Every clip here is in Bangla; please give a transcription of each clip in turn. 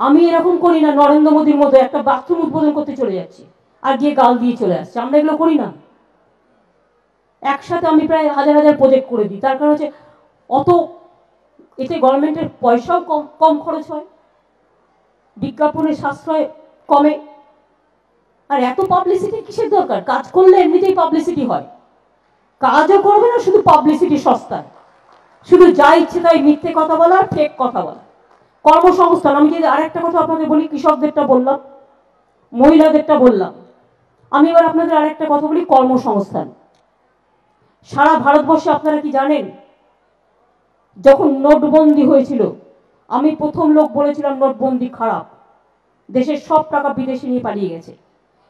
আমি এরকম করি না, নরেন্দ্র মোদীর মতো একটা বাথরুম উদ্বোধন করতে চলে যাচ্ছি আর গিয়ে গাল দিয়ে চলে আসছে। আমরা এগুলো করি না। একসাথে আমি প্রায় হাজার হাজার প্রজেক্ট করে দিই। তার কারণ হচ্ছে অত এতে গভর্নমেন্টের পয়সাও কম কম খরচ হয়, বিজ্ঞাপনের সাশ্রয় কমে। আর এত পাবলিসিটি কিসের দরকার? কাজ করলে এমনিতেই পাবলিসিটি হয়। কাজও করবে না, শুধু পাবলিসিটি সস্তায়। শুধু যা ইচ্ছে তাই মিথ্যে কথা বলা আর ফেক কথা বলা। কর্মসংস্থান, আমি যদি আরেকটা কথা আপনাদের বলি, কৃষকদেরটা বললাম, মহিলাদেরটা বললাম। আমি এবার আপনাদের আর একটা কথা বলি, কর্মসংস্থান। সারা ভারতবর্ষে আপনারা কি জানেন, যখন নোটবন্দি হয়েছিল, আমি প্রথম লোক বলেছিলাম নোটবন্দি খারাপ। দেশের সব টাকা বিদেশে নিয়ে পালিয়ে গেছে।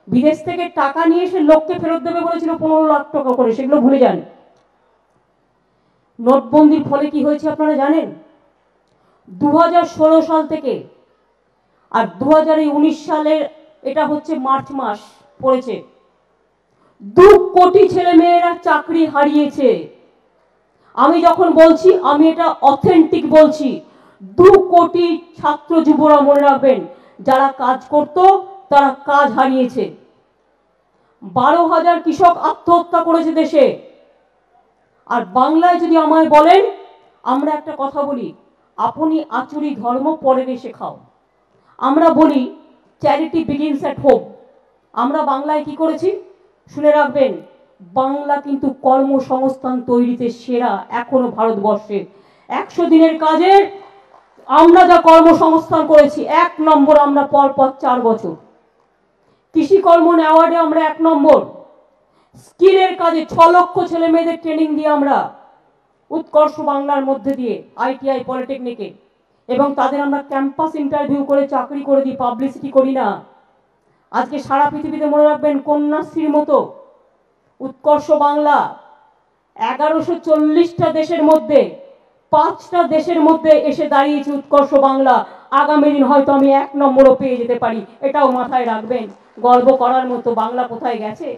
বিদেশ থেকে টাকা নিয়ে এসে লোককে ফেরত দেবে বলেছিল, পনেরো লাখ টাকা করে, সেগুলো ভুলে যান। নোটবন্দির ফলে কি হয়েছে আপনারা জানেন? দু হাজার ষোলো সাল থেকে আর দু হাজার উনিশ সালের এটা হচ্ছে মার্চ মাস পড়েছে। দু কোটি ছেলে মেয়েরা চাকরি হারিয়েছে। আমি যখন বলছি, আমি এটা অথেন্টিক বলছি। দু কোটি ছাত্র যুবরা মনে রাখবেন, যারা কাজ করত, তারা কাজ হারিয়েছে। বারো হাজার কৃষক আত্মহত্যা করেছে দেশে। আর বাংলায় যদি আমায় বলেন, আমরা একটা কথা বলি আপনি আচুরি ধর্ম পরে এসে খাও। আমরা বলি চ্যারিটি বিগিনস অ্যাট হোম আমরা বাংলায় কি করেছি? শুনে রাখবেন, বাংলা কিন্তু কর্মসংস্থান তৈরিতে সেরা এখনও ভারতবর্ষের। একশো দিনের কাজের আমরা যা কর্মসংস্থান করেছি, এক নম্বর আমরা পর পর চার বছর। কৃষি কর্ম অ্যাওয়ার্ডে আমরা এক নম্বর। স্কিলের কাজে ছ লক্ষ ছেলে মেয়েদের ট্রেনিং দিয়ে আমরা উৎকর্ষ বাংলার মধ্যে দিয়ে আইটিআই, পলিটেকনিকে। এবং তাদের আমরা ক্যাম্পাস ইন্টারভিউ করে চাকরি করে দিই, পাবলিসিটি করি না। আজকে সারা পৃথিবীতে মনে রাখবেন কন্যাশ্রীর মতো উৎকর্ষ বাংলা এগারোশো চল্লিশটা দেশের মধ্যে, পাঁচটা দেশের মধ্যে এসে দাঁড়িয়েছে উৎকর্ষ বাংলা। আগামী দিন হয়তো আমি এক নম্বরও পেয়ে যেতে পারি, এটাও মাথায় রাখবেন। গর্ব করার মতো বাংলা কোথায় গেছে?